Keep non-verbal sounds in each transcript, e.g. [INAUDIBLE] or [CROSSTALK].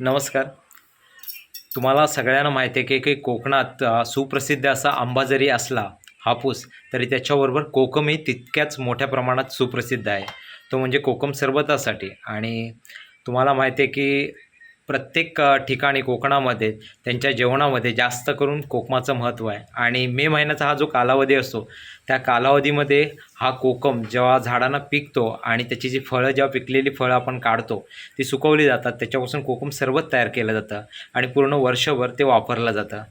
नमस्कार. तुम्हाला सगळ्यांना माहिती आहे की की कोकणात सुप्रसिद्ध असा आंबा जरी असला हापूस तरी त्याच्याबरोबर कोकमही तितक्याच मोठ्या प्रमाणात सुप्रसिद्ध आहे. तो म्हणजे कोकम सरबतासाठी. आणि तुम्हाला माहिती आहे की प्रत्येक ठिकाणी कोकणामध्ये त्यांच्या जेवणामध्ये जास्त करून कोकमाचं महत्त्व आहे. आणि मे महिन्याचा हा जो कालावधी असतो त्या कालावधीमध्ये हा कोकम जेव्हा झाडांना पिकतो आणि त्याची जी फळं जेव्हा पिकलेली फळं आपण काढतो ती सुकवली जातात त्याच्यापासून कोकम सरबत तयार केलं जातं आणि पूर्ण वर्षभर ते वापरलं जातं.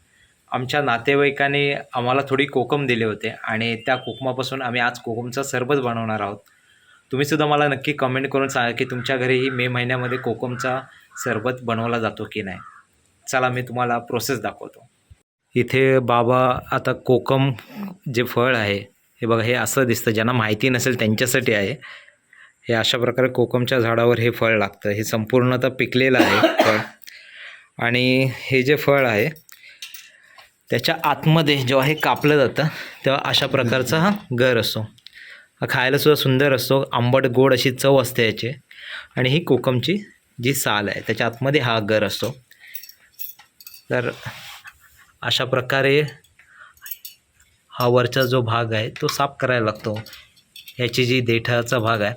आमच्या नातेवाईकाने आम्हाला थोडी कोकम दिले होते आणि त्या कोकमापासून आम्ही आज कोकमचं सरबत बनवणार आहोत. तुम्हीसुद्धा मला नक्की कमेंट करून सांगा की तुमच्या घरीही मे महिन्यामध्ये कोकमचा सरबत बनवला जातो की नाही? चला मी तुम्हाला प्रोसेस दाखवतो. इथे बाबा आता कोकम जे फळ आहे हे बघा हे असं दिसतं. ज्यांना माहिती नसेल त्यांच्यासाठी आहे. हे अशा प्रकारे कोकमच्या झाडावर हे फळ लागतं. हे संपूर्णतः पिकलेलं आहे [COUGHS] फळ. आणि हे जे फळ आहे त्याच्या आतमध्ये जेव्हा हे कापलं जातं तेव्हा अशा प्रकारचा हा गर असतो. हा खायला सुद्धा सुंदर असतो. आंबट गोड अशी चव असते याची. आणि ही कोकमची जी साल आहे त्याच्या आतमध्ये हा गर असतो. तर अशा प्रकारे हा वरचा जो भाग आहे तो साफ करायला लागतो. ह्याची जी देठाचा भाग आहे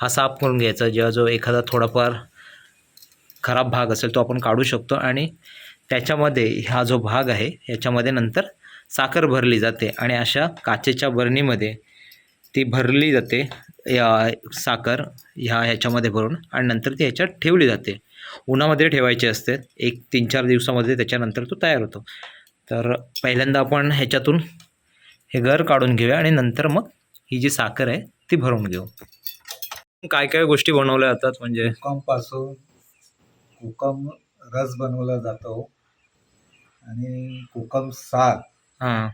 हा साफ करून घ्यायचा. जेव्हा जो एखादा थोडाफार खराब भाग असेल तो आपण काढू शकतो आणि त्याच्यामध्ये हा जो भाग आहे याच्यामध्ये नंतर साखर भरली जाते आणि अशा काचेच्या बरणीमध्ये ती भरली जाते. या साखर ह्या ह्याच्यामध्ये भरून आणि नंतर ती ह्याच्यात ठेवली जाते. उन्हामध्ये ठेवायची असते. एक तीन चार दिवसामध्ये त्याच्यानंतर तो तयार होतो. तर पहिल्यांदा आपण ह्याच्यातून हे घर काढून घेऊया आणि नंतर मग ही जी साखर आहे ती भरून घेऊ. काय काय गोष्टी बनवल्या जातात? म्हणजे कोकमपासून कोकम रस बनवला जातो. आणि कोकम साग हां.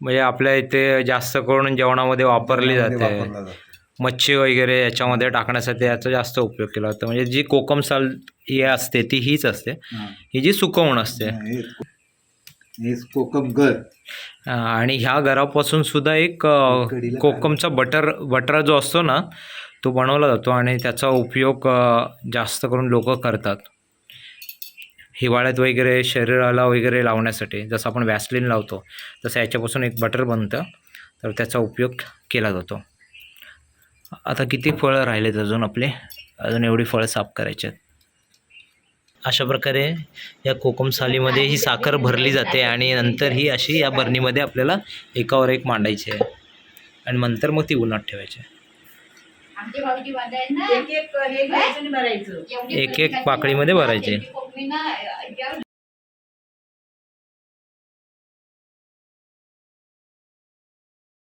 म्हणजे आपल्या इथे जास्त करून जेवणामध्ये वापरली जाते. वापरला जातो. मच्छी वगैरे याच्यामध्ये टाकण्यासाठी याचा जास्त उपयोग केला जातो. म्हणजे जी कोकम साल ही असते ती हीच असते. हा. ही जी सुकवण असते. हे हे कोकम गर हां, आणि ह्या घरापासून सुद्धा एक अ, कोकमचा बटर बटर जो असतो ना तो बनवला जातो आणि त्याचा उपयोग अ, जास्त करून लोक करतात. हिवाळ्यात वगैरे शरीराला वगैरे लावण्यासाठी जसं आपण वॅसलिन लावतो तसं याच्यापासून एक बटर बनतं. तर त्याचा उपयोग केला जातो. आता किती फळं राहिलेत अजून आपले? अजून एवढी फळं साफ करायची आहेत. अशा प्रकारे या कोकम सालीमध्ये ही साखर भरली जाते आणि नंतर ही अशी या बरणीमध्ये आपल्याला एकावर एक मांडायची आहे. आणि नंतर मग ती उन्हात ठेवायची आहे. एक एक पाकळीमध्ये भरायचे.